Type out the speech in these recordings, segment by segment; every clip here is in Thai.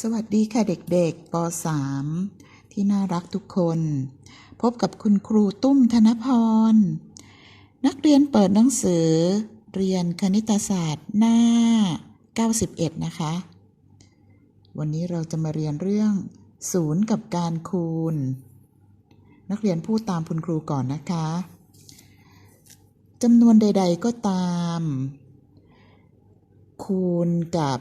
สวัสดีค่ะเด็กๆป .3 ที่น่ารักทุกคน พบกับคุณครูตุ้มธนพร นักเรียนเปิดหนังสือ เรียนคณิตศาสตร์หน้า 91 นะคะ วันนี้เราจะมาเรียนเรื่องศูนย์กับการคูณ นักเรียนพูดตามคุณครูก่อนนะคะจำนวนใด ๆ ก็ตาม คูณกับ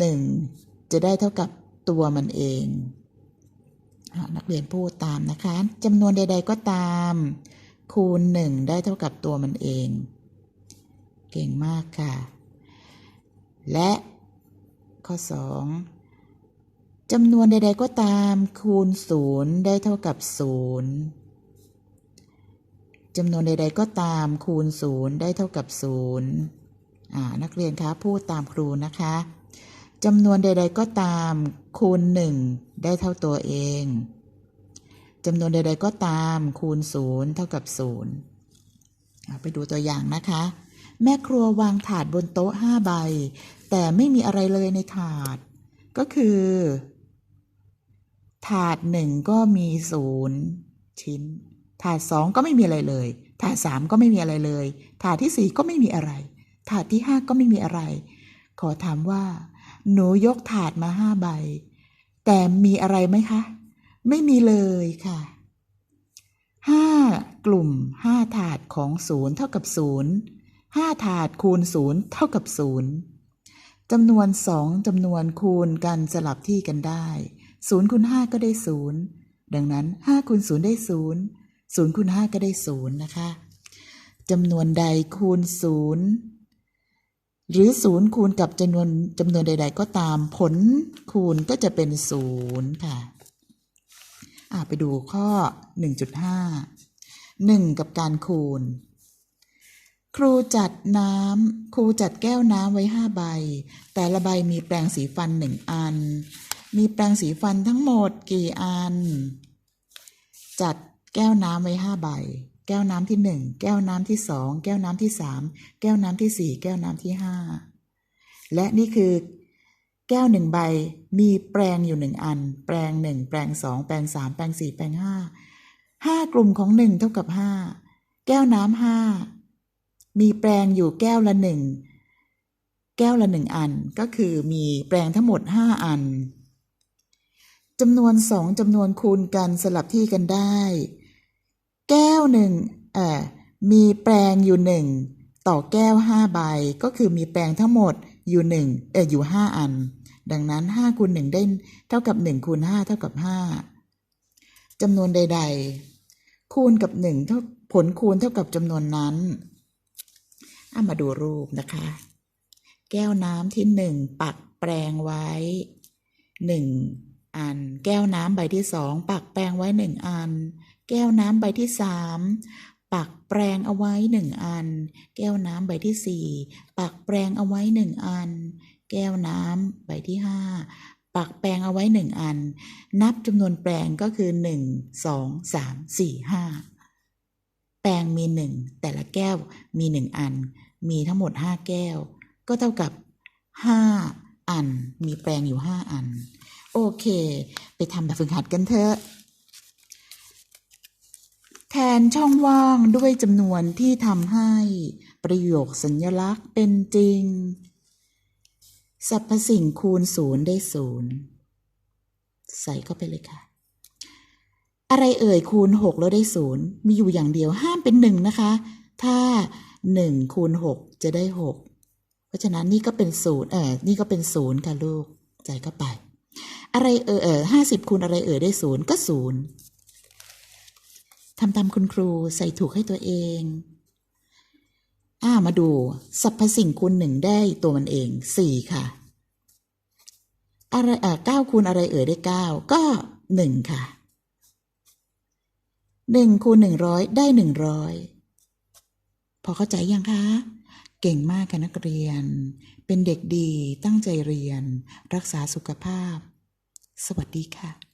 1 จะได้เท่ากับตัวมันเอง นักเรียนพูดตามนะคะจำนวนใด ๆ ก็ตาม คูณ 1 ได้เท่ากับตัวมันเอง เก่งมากค่ะ และข้อ 2จำนวนใด ๆ ก็ตาม คูณ 0 ได้เท่ากับ 0จำนวนใด ๆ ก็ตามคูณ 0 ได้เท่ากับ0อ่านักเรียนคะ พูดตามครูนะคะ จำนวนใด ๆ ก็ตาม คูณ 1 ได้เท่าตัวเองจำนวนใด ๆ ก็ตามคูณ 0 เท่ากับ 0 ไปดูตัวอย่างนะคะ แม่ครัววางถาดบนโต๊ะ 5 ใบ แต่ไม่มีอะไรเลยในถาด ก็คือ ถาดหนึ่งก็มีศูนย์ชิ้น ถาดสองก็ไม่มีอะไรเลย ถาดสามก็ไม่มีอะไรเลย ถาดที่สี่ก็ไม่มีอะไร ถาดที่ห้าก็ไม่มีอะไร ขอถามว่า หนูยกถาดมาห้าใบ แต่มีอะไรไหมคะ ไม่มีเลยค่ะห้ากลุ่มห้าถาดของศูนย์เท่ากับศูนย์ห้าถาดคูณศูนย์เท่ากับศูนย์จำนวนสองจำนวนคูณกันสลับที่กันได้ศูนย์คูณห้าก็ได้ศูนย์ดังนั้นห้าคูณศูนย์ได้ศูนย์ศูนย์คูณห้าก็ได้ศูนย์นะคะจำนวนใดคูณศูนย์ หรือศูนย์คูณกับจำนวนจำนวนใด ๆ ก็ตาม ผลคูณก็จะเป็นศูนย์ค่ะไปดูข้อ 1.5 1 กับการคูณ ครูจัดน้ำครูจัดแก้วน้ำไว้ห้าใบ แต่ละใบมีแปรงสีฟันหนึ่งอัน มีแปรงสีฟันทั้งหมดกี่อัน จัดแก้วน้ำไว้ห้าใบ แก้วน้ำที่หนึ่งแก้วน้ำที่สองแก้วน้ำที่สามแก้วน้ำที่สี่แก้วน้ำที่ห้าและนี่คือแก้วหนึ่งใบมีแปรงอยู่หนึ่งอัน แปรงหนึ่งแปรงสองแปรงสามแปรงสี่แปรงห้าห้ากลุ่มของหนึ่งเท่ากับห้าแก้วน้ำห้ามีแปรงอยู่แก้วละหนึ่งแก้วละหนึ่งอันก็คือมีแปรงทั้งหมดห้าอันจำนวนสองจำนวนคูณกันสลับที่กันได้ วหนึ่งเอ่อมีแปรงอยู่หนึ่งต่อแก้วห้าใบ ก็คือมีแปรงทั้งหมดอยู่หนึ่งเอออยู่ห้าอัน ดังนั้นห้าคูณหนึ่งได้เท่ากับหนึ่งคูณห้าเท่ากับห้าจำนวนใด ๆ คูณกับหนึ่งเท่าผลคูณเท่ากับจำนวนนั้นอามาดูรูปนะคะ แก้วน้ำที่หนึ่งปักแปรงไว้หนึ่ง อัน แก้วน้ำใบที่สองปักแปรงไว้หนึ่งอัน แก้วน้ำใบที่สามปักแปรงเอาไว้หนึ่งอัน แก้วน้ำใบที่สี่ปักแปรงเอาไว้หนึ่งอัน แก้วน้ำใบที่ห้าปักแปรงเอาไว้หนึ่งอัน นับจำนวนแปรงก็คือหนึ่งสองสามสี่ห้าแปรงมีหนึ่งแต่ละแก้วมีหนึ่งอัน มีทั้งหมดห้าแก้ว ก็เท่ากับห้าอัน มีแปรงอยู่ห้าอัน เค ไปทำแบบฝึกหัดกันเถอะ แทนช่องว่างด้วยจำนวนที่ทำให้ประโยคสัญลักษณ์เป็นจริงสรรพสิ่งคูณศูนย์ได้ศูนย์ใส่เข้าไปเลยค่ะ อะไรเอ่ยคูณหกแล้วได้ศูนย์มีอยู่อย่างเดียวห้ามเป็นหนึ่งนะคะ ถ้าหนึ่งคูณหกจะได้หกเพราะฉะนั้นนี่ก็เป็นศูนย์เออนี่ก็เป็นศูนย์ค่ะลูก ใส่เข้าไป อะไรเอ่ยเออห้าสิบคูณอะไรเอ่ยได้ศูนย์ก็ศูนย์ทำตามคุณครูใส่ถูกให้ตัวเอง อ่ามาดูสรรพสิ่งคูณหนึ่งได้ตัวมันเองสี่ค่ะ อะไรเออเก้าคูณอะไรเอ่ยได้เก้าก็หนึ่งค่ะหนึ่งคูณหนึ่งร้อยได้หนึ่งร้อยพอเข้าใจยังคะ เก่งมากค่ะนักเรียน เป็นเด็กดีตั้งใจเรียน รักษาสุขภาพ สวัสดีค่ะ